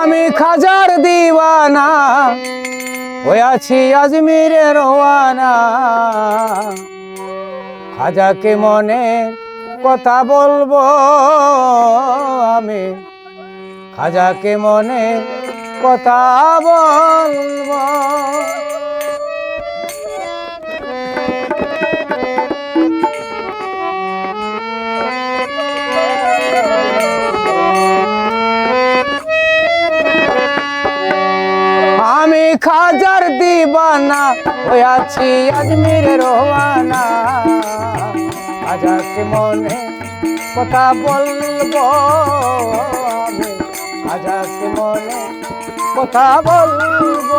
আমি খাজার দিওয়ানা হয়েছি আজমিরে রোয়ানা। খাজাকে মনে কথা বলব আমি, খাজাকে মনে কথা বলব। খাজার দিবানা, ওই আছি আজমির রোয়ানা আজাকে মনে কথা বলব আমি খাজাকে মনে কথা বলব।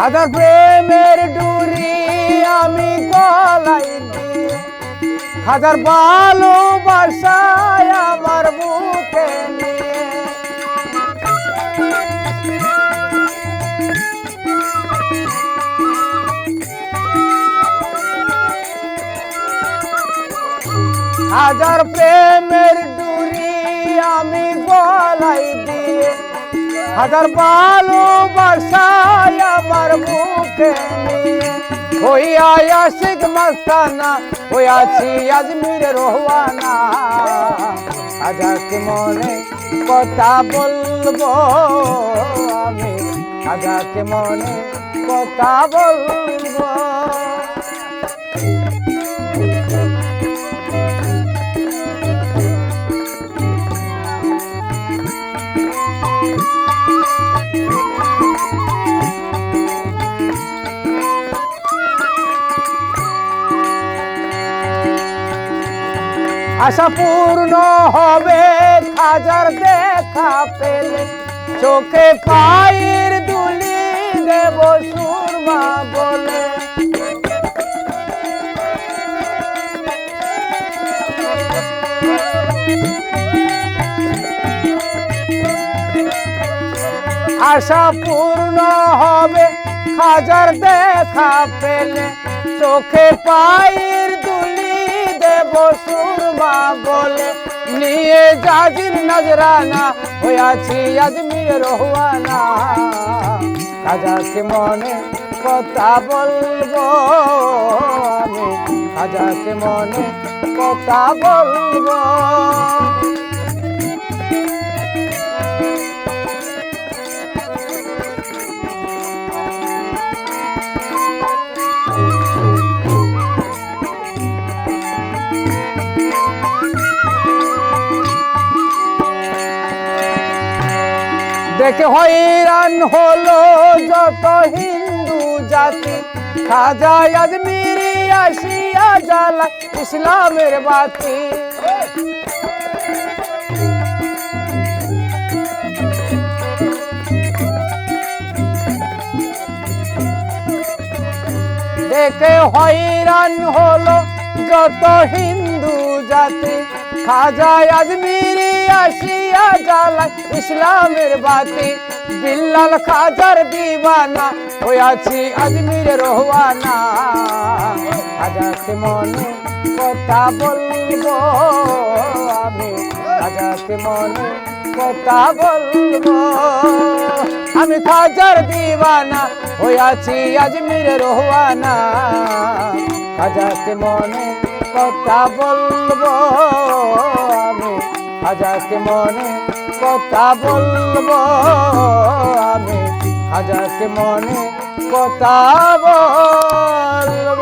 খাজার প্রেমের ডুরি আমি গলাই খাজার ভালোবাসায় আমার বুকে হাজার প্রেমের ডুরি আমি গলাই দিয়ে হাজার পালো ভালোবাসায় আমার নিয়ে। হইয়া আশিক মাস্তানা হইয়াছি আজমির রোহানা। আজাকে মনে কথা বলব আমি? আজাকে মনে কথা বলব আশা পূর্ণ হবে খাজার দেখা পেলে। চোখে পায়ের দুলি দেব সুরমা বলে। আশা পূর্ণ হবে খাজার দেখা পেলে। চোখে দুলি দেব সুরমা বলে, নিয়ে জাজির নজরানা হইয়াছি আজমির রহুয়ানা। খাজাকে মনে কথা বলব আমি খাজাকে মনে কথা বলব। দেখে হইরান হলো যত হিন্দু জাতি। খাজা আজমিরি আসিয়া জ্বালা ইসলামের বাতি। দেখে হইরান হলো যত হিন্দু জাতি। খাজা আজমিরি আসিয়া ইসলামের বাতি, বিল্লাল খাজার দিবানা, হইয়াছি আজমির রোহানা। খাজাকে মনে কথা বলব আমি খাজাকে মনে কথা বলব। আমি খাজার দিবানা, হইয়াছি আজমির রোহানা। খাজাকে মনে কথা বলব আমি খাজাকে মনে কথা বলব আমি হাজার মনে কথা বলব।